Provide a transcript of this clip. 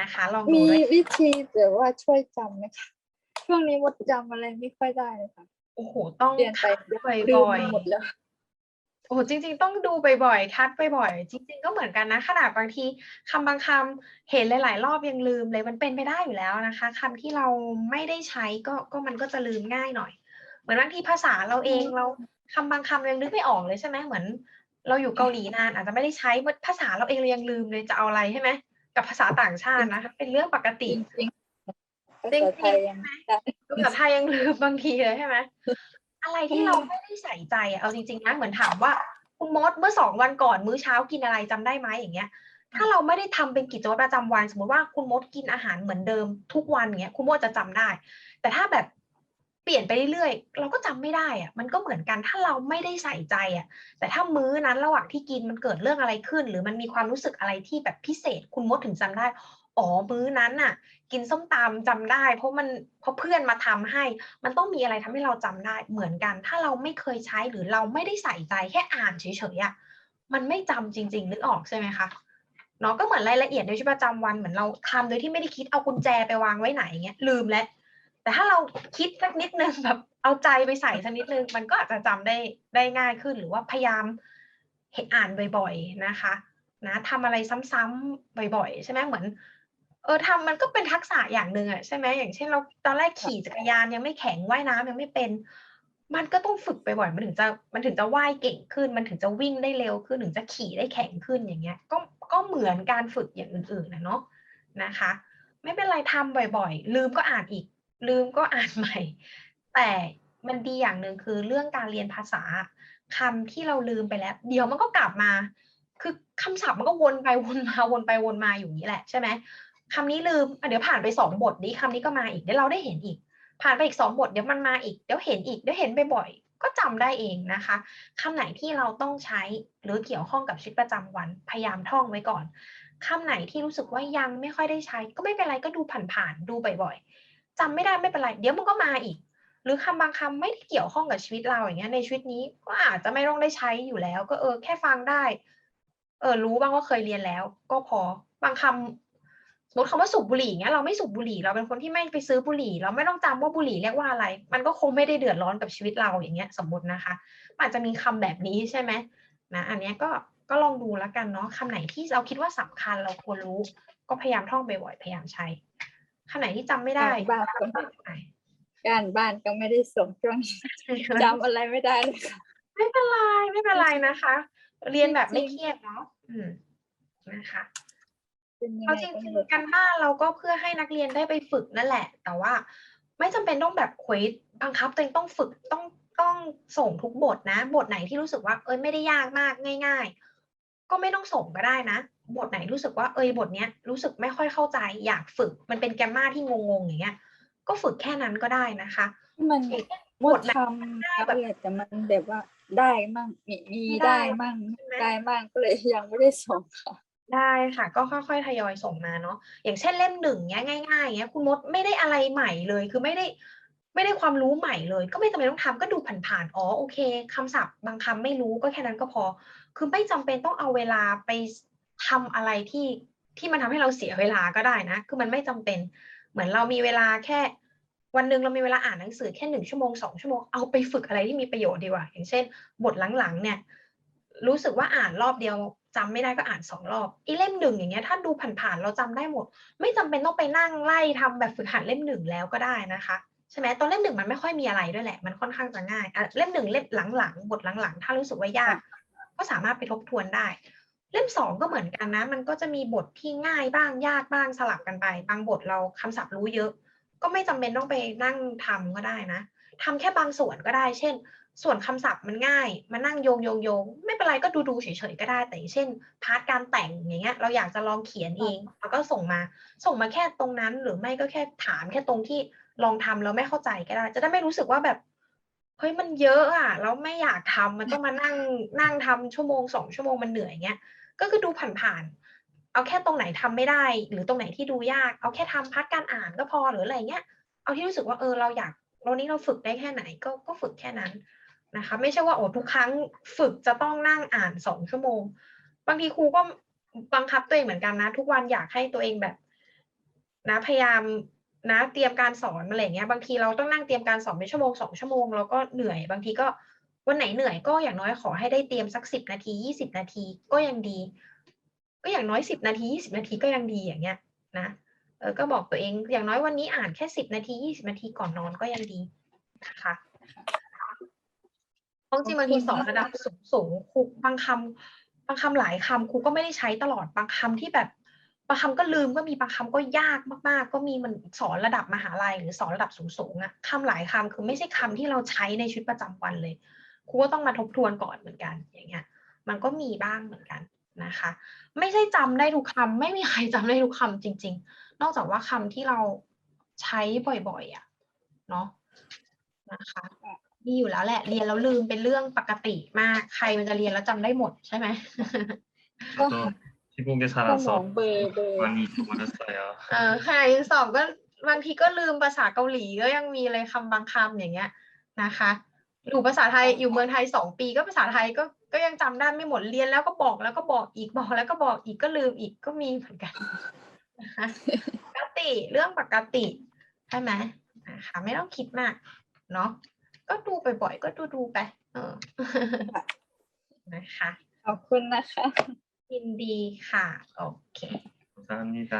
นะคะ ลองดูมีด้วยวิธีแบบว่าช่วยจำไหมคะช่วงนี้มดจำอะไรไม่ค่อยได้เลยค่ะโอ้โหต้องเรียนไปทักลืมบ่อยหมดแล้วๆโอ้โหจริง ๆ ต้องดูบ่อยๆทักบ่อยๆจริง ๆ ก็เหมือนกันนะขนาดบางทีคำบางคำเห็นหลาย ๆ รอบยังลืมเลยมันเป็นไปได้อยู่แล้วนะคะคำที่เราไม่ได้ใช้ก็ก็มันก็จะลืมง่ายหน่อย เหมือนบางทีภาษาเราเองอืมเราคำบางคำยังนึกไม่ออกเลยใช่ไหมเหมือน เราอยู่เกาหลีนานอาจจะไม่ได้ใช้ภาษาเราเองเรายังลืมเลยจะเอาอะไรใช่ไหม กับภาษาต่างชาตินะเป็นเรื่องปกจติริงๆภาจริงษาๆไทยยังได้ภาษาไทยยังลืมบางทีเลยใช่ไหมอะไรที่เราไม่ได้ใส่ใจอะเอาจริงๆนะเหมือนถามว่าคุณมดเมื่อสองวันก่อนมื้อเช้ากินอะไรจำได้ไหมอย่างเงี้ย ถ้าเราไม่ได้ทำเป็นกิจวัตรประจำวัน สมมติว่าคุณมดกินอาหารเหมือนเดิมทุกวันเงี้ยคุณมดจะจำได้ แต่ถ้าแบบเป ลี่ยนไปเรื่อยๆ เราก็จำไม่ได้อะมันก็เหมือนกันถ้าเราไม่ได้ใส่ใจอะแต่ถ้ามื้อนั้นระหว่างที่กินมันเกิดเรื่องอะไรขึ้น หรือมันมีความรู้สึกอะไรที่แบบพิเศษ คุณมดถึงจำได้ อ๋อ มื้อนั้นน่ะ กินส้มตำจำได้ เพราะมันเพราะเพื่อนมาทำให้ มันต้องมีอะไรทำให้เราจำได้ เหมือนกัน ถ้าเราไม่เคยใช้หรือเราไม่ได้ใส่ใจแค่อ่านเฉยๆอะมันไม่จำจริงๆนึกออกใช่ไหมคะเนาะก็เหมือนรายละเอียดในชีวิตประจำวันเหมือนเราทำโดยที่ไม่ได้คิดเอากุญแจไปวางไว้ไหนเงี้ยลืมแล้ว แต่ถ้าเราคิดสักนิดนึงแบบเอาใจไปใส่สักนิดนึง มันก็อาจจะจำได้ได้ง่ายขึ้นหรือว่าพยายามเห็นอ่านบ่อยๆนะคะนะทำอะไรซ้ำๆบ่อยๆ ใช่ไหมเหมือน เออทำมันก็เป็นทักษะอย่างหนึ่งอะใช่ไหมอย่างเช่นเราตอนแรกขี่จักรยานยังไม่แข็งว่ายน้ำยังไม่เป็น มันก็ต้องฝึกไปบ่อยมันถึงจะมันถึงจะว่ายเก่งขึ้น มันถึงจะวิ่งได้เร็วขึ้นถึงจะขี่ได้แข็งขึ้นอย่างเงี้ย ก็ก็เหมือนการฝึกอย่างอื่นๆนะเนาะนะคะ ไม่เป็นไรทำบ่อย ๆ ลืมก็อ่านอีก ลืมก็อ่านใหม่ แต่มันดีอย่างหนึ่งคือเรื่องการเรียนภาษาคำที่เราลืมไปแล้ว เดี๋ยวมันก็กลับมา คือคำศัพท์มันก็วนไปวนมาวนไปวนมาอยู่นี้แหละใช่ไหมคำนี้ลืมเดี๋ยวผ่านไปสองบทนี้คำนี้ก็มาอีกเดี๋ยวเราได้เห็นอีก ผ่านไปอีกสองบทเดี๋ยวมันมาอีกเดี๋ยวเห็นอีกเดี๋ยวเห็นบ่อยๆก็จำได้เองนะคะคำไหนที่เราต้องใช้หรือเกี่ยวข้องกับชีวิตประจำวันพยายามท่องไว้ก่อนคำไหนที่รู้สึกว่ายังไม่ค่อยได้ใช้ ก็ไม่เป็นไรก็ดูผ่านๆดูบ่อยๆ จำไม่ได้ไม่เป็นไร เดี๋ยวมันก็มาอีก หรือคำบางคำไม่ได้เกี่ยวข้องกับชีวิตเราอย่างเงี้ยในชีวิตนี้ก็อาจจะไม่ต้องได้ใช้อยู่แล้ว ก็เออแค่ฟังได้ เออ รู้บ้างว่าเคยเรียนแล้ว ก็พอบางคำสมมติคำว่าสูบบุหรี่เงี้ยเราไม่สูบบุหรี่เราเป็นคนที่ไม่ไปซื้อบุหรี่ เราไม่ต้องจำว่าบุหรี่เรียกว่าอะไร มันก็คงไม่ได้เดือดร้อนกับชีวิตเราอย่างเงี้ย สมมตินะคะอาจจะมีคำแบบนี้ใช่ไหมนะอันนี้ก็ก็ลองดูแล้วกันเนาะคำไหนที่เราคิดว่าสำคัญเราควรรู้ ก็พยายามท่องบ่อยๆพยายามใช้ คำไหนที่จำไม่ได้บ้านก็ไม่เป็นไรการบ้านก็ไม่ได้ส่งช่วงนี้จำอะไรไม่ได้เลยค่ะไม่เป็นไรไม่เป็นไรนะคะ เรียนแบบไม่จริงๆเครียดเนาะอืมนะคะเป็นยังเอาไงจริก็งไม่รู้ๆการบ้านเราก็เพื่อให้นักเรียนได้ไปฝึกนั่นแหละ แต่ว่าไม่จำเป็นต้องแบบเควสบังคับตัวเองต้องฝึกต้องต้องส่งทุกบทนะ บทไหนที่รู้สึกว่าเอ้ยไม่ได้ยากมากง่าย ๆ ก็ไม่ต้องส่งก็ได้นะ บทไหนรู้สึกว่าเอ้ยบทเนี้ยรู้สึกไม่ค่อยเข้าใจอยากฝึก มันเป็นแกรมมาที่งงๆอย่างเงี้ย ก็ฝึกแค่นั้นก็ได้นะคะ มันอย่างเช่นมบดทไหนทำแล้วแหละแต่มันแบบว่าได้มั่งมีมีไม่ได้ได้มั่งใช่ไหมได้มั่งก็เลยยังไม่ได้ส่งค่ะได้ค่ะ ก็ค่อยๆทยอยส่งมาเนาะอย่างเช่นเล่มหนึ่งเนี้ยง่ายๆเนี้ยคุณมดไม่ได้อะไรใหม่เลยคือไม่ได้ ไม่ได้ความรู้ใหม่เลย ก็ไม่จำเป็นต้องทำก็ดูผ่านๆอ๋อโอเคคำศัพท์บางคำไม่รู้ก็แค่นั้นก็พอ คือไม่จำเป็นต้องเอาเวลาไปทำอะไรที่ที่มันทำให้เราเสียเวลาก็ได้นะ คือมันไม่จำเป็น เหมือนเรามีเวลาแค่ วันหนึ่งเรามีเวลาอ่านหนังสือแค่หนึ่งชั่วโมงสองชั่วโมงเอาไปฝึกอะไรที่มีประโยชน์ดีกว่า อย่างเช่น บทหลังๆเนี่ย รู้สึกว่าอ่านรอบเดียวจำไม่ได้ก็อ่านสองรอบอีเล่มหนึ่งอย่างเงี้ยถ้าดูผ่านๆเราจำได้หมด ไม่จำเป็นต้องไปนั่งไล่ทำแบบฝึกหัดเล่มหนึ่งแล้วก็ได้นะคะ ใช่ไหมตอนเล่มหนึ่งมันไม่ค่อยมีอะไรด้วยแหละ มันค่อนข้างจะง่ายอะเล่มหนึ่งเล่มหลังๆบทหลังๆ ถ้ารู้สึกว่ายาก ก็สามารถไปทบทวนได้ เล่มสองก็เหมือนกันนะ มันก็จะมีบทที่ง่ายบ้างยากบ้างสลับกันไป บางบทเราคำศัพท์รู้เยอะ ก็ไม่จำเป็นต้องไปนั่งทำก็ได้นะทำแค่บางส่วนก็ได้ เช่น ส่วนคำศัพท์มันง่ายมานั่งโยงโยงโยงไม่เป็นไรก็ดูดูๆเฉยๆก็ได้ แต่อย่างเช่น พาร์ทการแต่งอย่างเงี้ย เราอยากจะลองเขียนเองแล้วก็ส่งมา ส่งมาแค่ตรงนั้นหรือไม่ก็แค่ถามแค่ตรงที่ ลองทำแล้วไม่เข้าใจก็ได้ จะได้ไม่รู้สึกว่าแบบเฮ้ยมันเยอะอะแล้วไม่อยากทำมันต้องมานั่งนั่งทำชั่วโมงสองชั่วโมงมันเหนื่อยเงี้ยก็คือดูผ่านๆเอาแค่ตรงไหนทำไม่ได้ หรือตรงไหนที่ดูยาก เอาแค่ทำพาร์ทการอ่านก็พอหรืออะไรเงี้ยเอาที่รู้สึกว่าเออเราอยากวันนี้เราฝึกได้แค่ไหนก็ก็ฝึกแค่นั้นนะคะ ไม่ใช่ว่าโอ้ทุกครั้งฝึกจะต้องนั่งอ่านสองชั่วโมง บางทีครูก็บังคับตัวเองเหมือนกันนะ ทุกวันอยากให้ตัวเองแบบนะพยายาม นะเตรียมการสอนอะไรอย่างเงี้ยบางทีเราต้องนั่งเตรียมการสอนเป็นชั่วโมงสองชั่วโมงแล้วก็เหนื่อยบางทีก็วันไหนเหนื่อยก็อย่างน้อยขอให้ได้เตรียมสักสิบนาทียี่สิบนาทีก็ยังดี ก็อย่างน้อยสิบนาทียี่สิบนาทีก็ยังดีอย่างเงี้ยนะเออก็บอกตัวเองอย่างน้อยวันนี้อ่านแค่สิบนาทียี่สิบนาทีก่อนนอนก็ยังดีนะคะเพราะจริงๆบางทีสอนระดับสูงสูงๆครูบางคำบางคำหลายคำครูก็ไม่ได้ใช้ตลอดบางคำที่แบบ บางคำก็ลืมก็มีบางคำก็ยากมากๆ ก็มีมันสอนระดับมหาลัยหรือสอนระดับสูงๆอะคำหลายคำคือไม่ใช่คำที่เราใช้ในชีวิตประจำวันเลยครูก็ต้องมาทบทวนก่อนเหมือนกันอย่างเงี้ยมันก็มีบ้างเหมือนกันนะคะ ไม่ใช่จำได้ทุกคำไม่มีใครจำได้ทุกคำจริง ๆ นอกจากว่าคำที่เราใช้บ่อยๆอะเนาะนะคะมีอยู่แล้วแหละเรียนแล้วลืมเป็นเรื่องปกติมาก ใครมันจะเรียนแล้วจำได้หมดใช่ไหมก็ 또 시국에 สมอง 살아서 เบลอเบลอ 많이 잊어버렸어요. เออขณะยังสอบก็บางทีก็ลืมภาษาเกาหลีก็ยังมีเลยคำบางคำอย่างเงี้ยนะคะอยู่ภาษาไทยอยู่เมืองไทยสองปีก็ภาษาไทยก็ก็ยังจำได้ไม่หมดเรียนแล้วก็บอกแล้วก็บอกอีกบอกแล้วก็บอกอีกก็ลืมอีกก็มีเหมือนกันนะคะปกติเรื่องปกติใช่ไหมนะคะไม่ต้องคิดมากเนาะก็ดูบ่อยๆก็ดูดูๆไป เออ นะคะ ขอบคุณนะคะ ยินดีค่ะ โอเค 감사합니다.